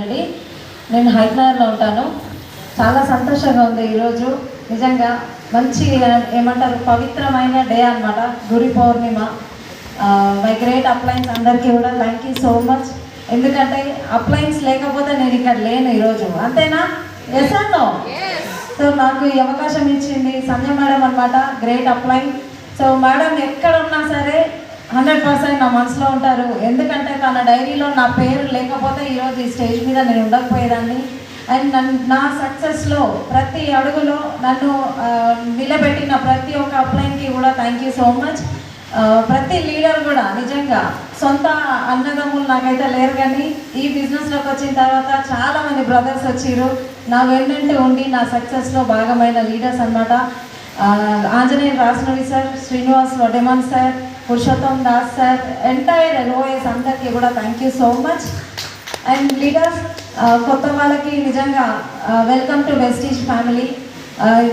అండి. నేను హైదరాబాద్లో ఉంటాను. చాలా సంతోషంగా ఉంది ఈరోజు. నిజంగా మంచి ఏమంటారు పవిత్రమైన డే అన్నమాట. గురి పౌర్ణిమ. మై గ్రేట్ అప్లయన్స్ అందరికీ కూడా థ్యాంక్ యూ సో మచ్ ఎందుకంటే అప్లయన్స్ లేకపోతే నేను ఇక్కడ లేను ఈరోజు. అంతేనా? ఎస్ అన్నో సో నాకు ఈ అవకాశం ఇచ్చింది సంజయ్ మేడం అనమాట గ్రేట్ అప్లైన్ సో మేడం ఎక్కడ ఉన్నా సరే హండ్రెడ్ పర్సెంట్ నా మనసులో ఉంటారు. ఎందుకంటే తన డైరీలో నా పేరు లేకపోతే ఈరోజు ఈ స్టేజ్ మీద నేను ఉండకపోయేదాన్ని. అండ్ నన్ను నా సక్సెస్లో ప్రతి అడుగులో నన్ను నిలబెట్టిన ప్రతి ఒక్క అప్లైన్కి కూడా థ్యాంక్ యూ సో మచ్ ప్రతి లీడర్ కూడా నిజంగా సొంత అన్నదమ్ములు నాకైతే లేరు కానీ ఈ బిజినెస్లోకి వచ్చిన తర్వాత చాలా మంది బ్రదర్స్ వచ్చారు నా వెన్నంటే ఉండి నా సక్సెస్లో భాగమైన లీడర్స్ అనమాట ఆంజనేయ రాసినవి sir Srinivas Vademan sir Purushottam Das sir entire LOS అందరికీ కూడా thank you so much and leaders కొత్త వాళ్ళకి నిజంగా వెల్కమ్ టు వెస్టీజ్ ఫ్యామిలీ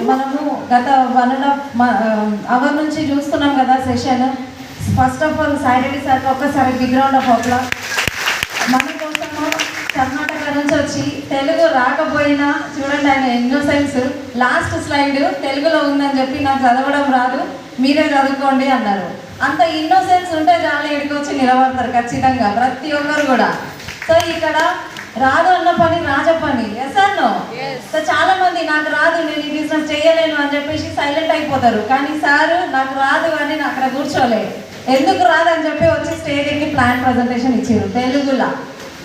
మనము గత వన్ అండ్ హాఫ్ అవర్ నుంచి చూస్తున్నాం కదా session first of all Saturday sir ఒక్కసారి బిగ్ రౌండ్ ఆఫ్ అప్లా మన కోసము కర్ణాటక నుంచి వచ్చి తెలుగు రాకపోయినా చూడండి ఆయన ఇన్నోసెన్స్ లాస్ట్ స్లైడ్ తెలుగులో ఉందని చెప్పి నాకు చదవడం రాదు. మీరే చదువుకోండి అన్నారు. అంత ఇన్నోసెన్స్ ఉంటే చాలా ఇక్కడికి వచ్చి నిలబడతారు ఖచ్చితంగా ప్రతి ఒక్కరు కూడా. సో ఇక్కడ రాదు అన్న పని రాజ పని. ఎస్ అన్నో సో చాలా మంది నాకు రాదు నేను ఈ బిజినెస్ చేయలేను అని చెప్పేసి సైలెంట్ అయిపోతారు. కానీ సార్ నాకు రాదు అని నేను అక్కడ కూర్చోలే. ఎందుకు రాదు అని చెప్పి వచ్చి స్టేజ్ ఎక్కి ప్లాన్ ప్రజెంటేషన్ ఇచ్చారు తెలుగులో.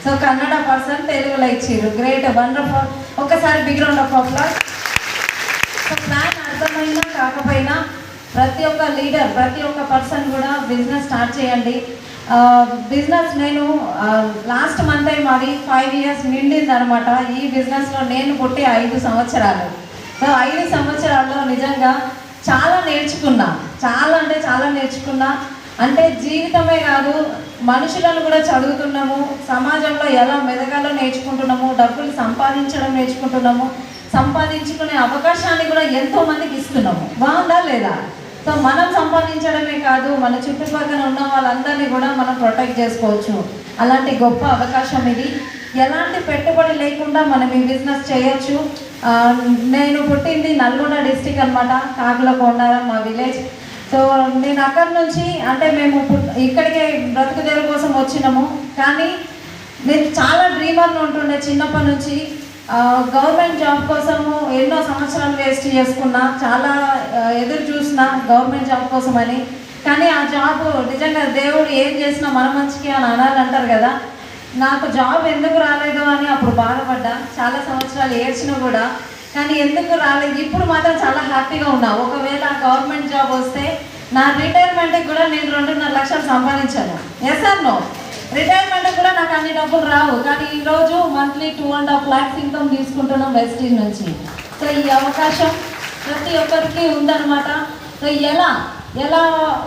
సో కన్నడ పర్సన్ తెలుగులో ఇచ్చారు గ్రేట్ వండర్ఫుల్ ఒకసారి big round of so plan అర్థమైనా కాకపోయినా ప్రతి ఒక్క లీడర్ ప్రతి ఒక్క పర్సన్ కూడా బిజినెస్ స్టార్ట్ చేయండి. బిజినెస్ నేను లాస్ట్ మంత్ మాది ఫైవ్ ఇయర్స్ నిండిందనమాట ఈ బిజినెస్లో నేను పుట్టి ఐదు సంవత్సరాలు. సో ఐదు సంవత్సరాల్లో నిజంగా చాలా నేర్చుకున్నా. చాలా అంటే చాలా నేర్చుకున్నా. అంటే జీవితమే కాదు మనుషులను కూడా చదువుతున్నాము సమాజంలో ఎలా మెదగాలో నేర్చుకుంటున్నాము డబ్బులు సంపాదించడం నేర్చుకుంటున్నాము సంపాదించుకునే అవకాశాన్ని కూడా ఎంతో మందికి ఇస్తున్నాము. బాగుందా లేదా? సో మనం సంపాదించడమే కాదు మన చుట్టుపక్కల ఉన్న వాళ్ళందరినీ కూడా మనం ప్రొటెక్ట్ చేసుకోవచ్చు. అలాంటి గొప్ప అవకాశం ఇది. ఎలాంటి పెట్టుబడి లేకుండా మనం ఈ బిజినెస్ చేయొచ్చు? నేను పుట్టింది నల్గొండ డిస్టిక్ అనమాట కాకులకొండారం మా విలేజ్ సో నేను అక్కడి నుంచి అంటే మేము పుట్- ఇక్కడికే బ్రతుకుదేరు కోసం వచ్చినాము. కానీ నేను చాలా డ్రీమర్లు ఉంటుండే చిన్నప్పటి నుంచి. గవర్నమెంట్ జాబ్ కోసము ఎన్నో సంవత్సరాలు వేస్ట్ చేసుకున్నా చాలా ఎదురు చూసిన గవర్నమెంట్ జాబ్ కోసం అని కానీ ఆ జాబ్ నిజంగా దేవుడు ఏం చేసినా మన మంచికి అని అనాలంటారు కదా. నాకు జాబ్ ఎందుకు రాలేదు అని అప్పుడు బాధపడ్డా. చాలా సంవత్సరాలు ఏడ్చినా కూడా. కానీ ఎందుకు రాలేదు? ఇప్పుడు మాత్రం చాలా హ్యాపీగా ఉన్నా. ఒకవేళ గవర్నమెంట్ జాబ్ వస్తే నా రిటైర్మెంట్కి కూడా నేను రెండున్నర లక్షలు సంపాదించాను. ఎస్ సార్ నో రిటైర్మెంట్ కూడా నాకు అన్ని డబ్బులు రావు. కానీ ఈరోజు monthly two and half lakhs income తీసుకుంటున్నాం వెస్టీజ్ నుంచి. సో ఈ అవకాశం ప్రతి ఒక్కరికి ఉందన్నమాట. సో ఎలా? ఎలా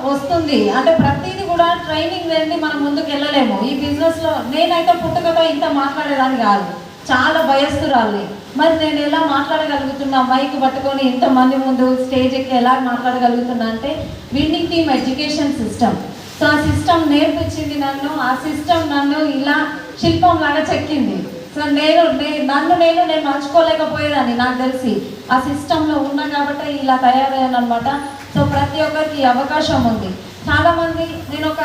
వస్తుంది? అంటే ప్రతిదీ కూడా ట్రైనింగ్ లేని మనం ముందుకు వెళ్ళలేము. ఈ బిజినెస్లో నేనైతే పుట్టుకతో ఇంత మాట్లాడేదాన్ని కాదు. చాలా భయస్తురాలి మరి నేను ఎలా మాట్లాడగలుగుతున్నా? మైక్ పట్టుకొని ఇంతమంది ముందు స్టేజ్ ఎక్కి ఎలా మాట్లాడగలుగుతున్నా అంటే winning team education system so ఆ సిస్టమ్ నేర్పించింది నన్ను ఆ సిస్టమ్ నన్ను ఇలా శిల్పం లాగా చెక్కింది. సో నేను నన్ను నేను నేను మర్చుకోలేకపోయేదాన్ని నాకు తెలిసి. ఆ సిస్టంలో ఉన్నా కాబట్టి ఇలా తయారయ్యాను అనమాట సో ప్రతి ఒక్కరికి అవకాశం ఉంది. చాలామంది నేను ఒక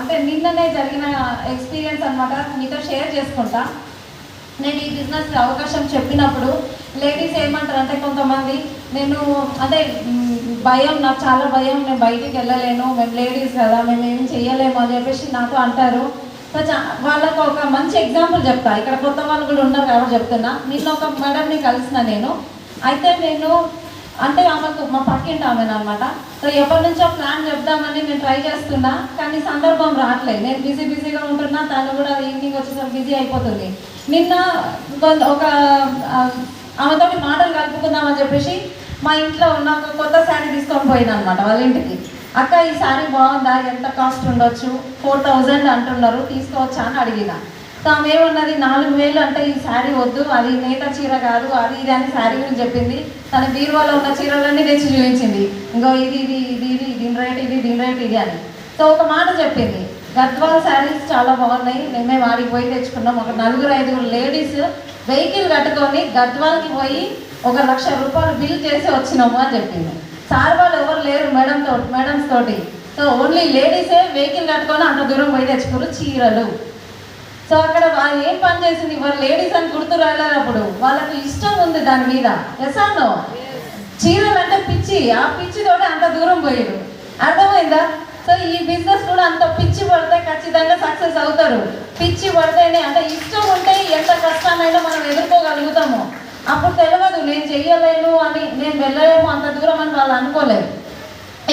అంటే నిన్ననే జరిగిన ఎక్స్పీరియన్స్ అన్నమాట మీతో షేర్ చేసుకుంటా. నేను ఈ బిజినెస్ అవకాశం చెప్పినప్పుడు లేడీస్ ఏమంటారు అంటే కొంతమంది నేను అంటే భయం నాకు చాలా భయం నేను బయటికి వెళ్ళలేను మేము లేడీస్ కదా మేము ఏం చేయలేము అని చెప్పేసి నాతో అంటారు. వాళ్ళకు ఒక మంచి ఎగ్జాంపుల్ చెప్తా. ఇక్కడ కొత్త వాళ్ళు కూడా ఉన్నారు కాబట్టి చెప్తున్నా. నిన్న ఒక మేడంని కలిసిన నేను. అయితే నేను అంటే ఆమెకు మా పక్కింటి ఆమె అనమాట సో ఎప్పటి నుంచో ప్లాన్ చెప్దామని నేను ట్రై చేస్తున్నా కానీ సందర్భం రావట్లేదు. నేను బిజీ బిజీగా ఉంటున్నా తను కూడా ఈవినింగ్ వచ్చేసరికి బిజీ అయిపోతుంది. నిన్న ఒక ఆమెతోటి మాటలు కలుపుకుందామని చెప్పేసి మా ఇంట్లో ఉన్న ఒక కొత్త శారీ తీసుకొని పోయినా అనమాట వాళ్ళ ఇంటికి. అక్క ఈ శారీ బాగుందా? ఎంత కాస్ట్ ఉండొచ్చు? ఫోర్ థౌజండ్ అంటున్నారు తీసుకోవచ్చా? అని అడిగిన. తాము ఏమన్నది? నాలుగు వేలు అంటే ఈ శారీ వద్దు అది నేత చీర కాదు అది ఇది అని శారీ గురించి చెప్పింది. తన బీరువాలో ఉన్న చీరలన్నీ తెచ్చి చూపించింది. ఇంకో ఇది ఇది ఇది ఇది దీని రేట్ ఇది దీని రేట్ ఇది అని. సో ఒక మాట చెప్పింది. గద్వాల్ శారీస్ చాలా బాగున్నాయి మేమే వాడికి పోయి తెచ్చుకున్నాం. ఒక నలుగురు ఐదుగురు లేడీస్ వెహికల్ కట్టుకొని గద్వాల్కి పోయి ఒక లక్ష రూపాయలు బిల్ చేసి వచ్చినాము అని చెప్పింది. సార్ వాళ్ళు ఎవరు లేరు మేడం తోటి మేడమ్స్ తోటి. సో ఓన్లీ లేడీసే వెహికల్ కట్టుకొని అంత దూరం పోయి తెచ్చుకున్నారు చీరలు. సో అక్కడ ఏం పని చేసింది? వారు లేడీస్ అని గుర్తు రాలేనప్పుడు వాళ్ళకి ఇష్టం ఉంది దాని మీద. ఎస్ చీరలు అంటే పిచ్చి. ఆ పిచ్చితోటి అంత దూరం పోయారు అర్థమైందా? సో ఈ బిజినెస్ కూడా అంత పిచ్చి పడితే ఖచ్చితంగా సక్సెస్ అవుతారు. పిచ్చి పడితేనే అంటే ఇష్టం ఉంటే ఎంత కష్టాన్నైనా మనం ఎదుర్కోగలుగుతాము. అప్పుడు తెలియదు నేను చెయ్యలేను అని నేను వెళ్ళలేము అంత దూరం అని వాళ్ళు అనుకోలేరు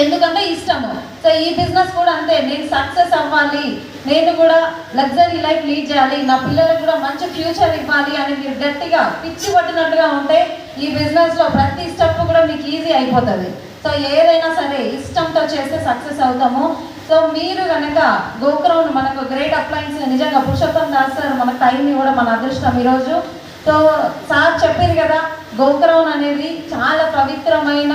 ఎందుకంటే ఇష్టము. సో ఈ బిజినెస్ కూడా అంతే. నేను సక్సెస్ అవ్వాలి. నేను కూడా లగ్జరీ లైఫ్ లీడ్ చేయాలి. నా పిల్లలకు కూడా మంచి ఫ్యూచర్ ఇవ్వాలి అని మీరు గట్టిగా పిచ్చి పట్టినట్టుగా ఉంటే ఈ బిజినెస్లో ప్రతి స్టెప్ కూడా మీకు ఈజీ అయిపోతుంది. సో ఏదైనా సరే ఇష్టంతో చేస్తే సక్సెస్ అవుతాము. సో మీరు కనుక గోక్రౌండ్ మనకు గ్రేట్ అప్లయన్స్ నిజంగా పురుషోత్తం దాస్తారు మన మనకు టైంని కూడా మన అదృష్టం ఈరోజు. సో సార్ చెప్పారు కదా గోక్రౌన్ అనేది చాలా పవిత్రమైన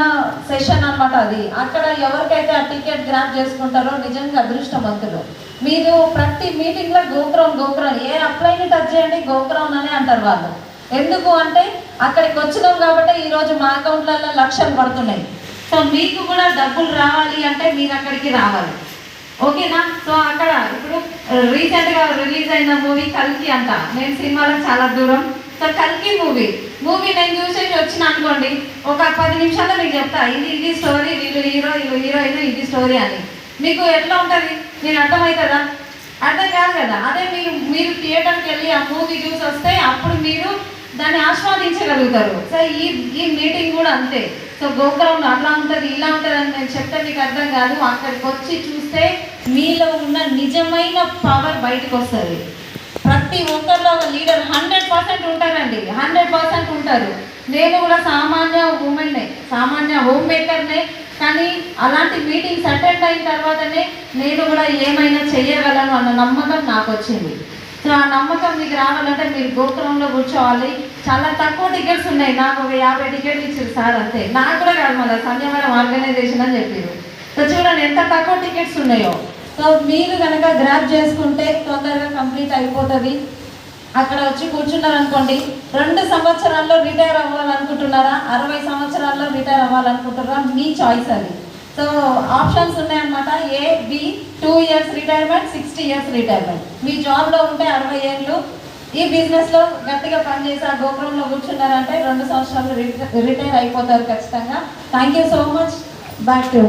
సెషన్ అన్నమాట అది. అక్కడ ఎవరికైతే ఆ టికెట్ గ్రాప్ చేసుకుంటారో నిజంగా అదృష్టవంతులు. మీరు ప్రతి మీటింగ్లో గోక్రౌన్ గోక్రౌన్ ఏ అప్లైని టచ్ చేయండి గోక్రౌన్ అనే అంటారు వాళ్ళు. ఎందుకు అంటే అక్కడికి వచ్చినాం కాబట్టి ఈరోజు మా అకౌంట్లలో లక్షలు పడుతున్నాయి. సో మీకు కూడా డబ్బులు రావాలి అంటే మీరు అక్కడికి రావాలి. ఓకేనా? సో అక్కడ ఇప్పుడు రీసెంట్గా రిలీజ్ అయిన మూవీ కల్కి అంట. నేను సినిమాలో చాలా దూరం. సో కల్కి మూవీ మూవీ నేను చూసేసి వచ్చిన అనుకోండి ఒక పది నిమిషాల్లో మీకు చెప్తా. ఇది ఇది స్టోరీ వీళ్ళు హీరో వీళ్ళు హీరోయిన్ ఇది స్టోరీ అని. మీకు ఎట్లా ఉంటుంది? మీరు అర్థమవుతుందా? అర్థం కాదు కదా. అదే మీరు మీరు థియేటర్కి వెళ్ళి ఆ మూవీ చూసి వస్తే అప్పుడు మీరు దాన్ని ఆస్వాదించగలుగుతారు. సో ఈ ఈ మీటింగ్ కూడా అంతే. సో గోకులంలో అట్లా ఉంటుంది ఇలా ఉంటుంది అని నేను చెప్తే మీకు అర్థం కాదు. అక్కడికి వచ్చి చూస్తే మీలో ఉన్న నిజమైన పవర్ బయటకు వస్తుంది. ప్రతి ఒక్కరిలో ఒక లీడర్ హండ్రెడ్ పర్సెంట్ ఉంటారండి. హండ్రెడ్ పర్సెంట్ ఉంటారు. నేను కూడా సామాన్య ఉమెన్నే సామాన్య హోమ్ మేకర్నే కానీ అలాంటి మీటింగ్స్ అటెండ్ అయిన తర్వాతనే నేను కూడా ఏమైనా చేయగలను అన్న నమ్మకం నాకు వచ్చింది. సో ఆ నమ్మకం మీకు రావాలంటే మీరు గోపురంలో కూర్చోవాలి. చాలా తక్కువ టికెట్స్ ఉన్నాయి. నాకు ఒక యాభై టికెట్లు ఇచ్చారు సార్ అంతే. నాకు కూడా కాదు మళ్ళీ సంయమనం ఆర్గనైజేషన్ అని చెప్పారు. సో చూడండి ఎంత తక్కువ టికెట్స్ ఉన్నాయో. సో మీరు కనుక గ్రాప్ చేసుకుంటే తొందరగా కంప్లీట్ అయిపోతుంది. అక్కడ వచ్చి కూర్చున్నారు అనుకోండి రెండు సంవత్సరాల్లో రిటైర్ అవ్వాలనుకుంటున్నారా? అరవై సంవత్సరాల్లో రిటైర్ అవ్వాలనుకుంటున్నారా? మీ చాయిస్ అది. సో ఆప్షన్స్ ఉన్నాయన్నమాట. A B two years retirement sixty years retirement మీ జాబ్లో ఉంటే అరవై ఏళ్ళు. ఈ బిజినెస్లో గట్టిగా పనిచేసి ఆ గోపురంలో కూర్చున్నారంటే రెండు సంవత్సరాలు రిటైర్ అయిపోతారు ఖచ్చితంగా. Thank you so much back to